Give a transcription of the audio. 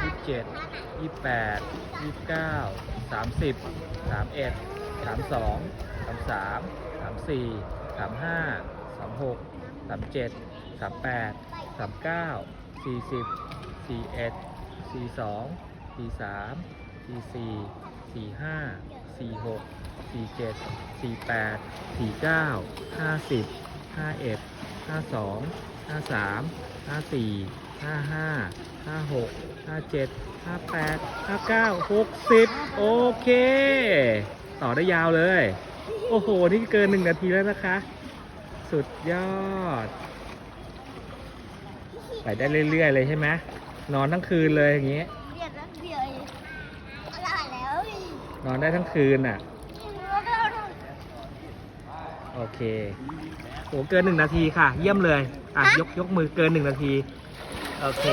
27 28 29 30 31 32 33 34 35 36 37 38 39 40 41 42 43 44 45 46 47 48 49 50 51 52 53 54 ห้ายี่สิบหกยี่สิบเจ็ดยี่สิบแปดยี่สิบเก้าสามสิบสามเอ็ดสามสองสามสามสามสี่สามห้าสามหกสามเจ็ดสามแปดสามเก้าสี่สิบสี่เอ็ดสี่สองสี่สามสี่สี่สี่ห้าสี่หกสี่เจ็ดสี่แปดสี่เก้าห้าสิบห้าเอ็ดห้าสองห้าสามห้าสี่ห้าห้าห้าหกห้าเจ็ดห้าแปดห้าเก้าหกสิบโอเค ต่อได้ยาวเลย โอ้โห นี่เกินหนึ่งนาทีแล้วนะคะ สุดยอด ไปได้เรื่อยๆเลยใช่ไหมนอนทั้งคืนเลยอย่างเงี้ยเรียบแล้วเดียวเองอะไรแล้วนอนได้ทั้งคืนอะ โอเคโหเกินหนึ่งนาทีค่ะ เยี่ยมเลย อะ ยกยกมือเกินหนึ่งนาที โอเค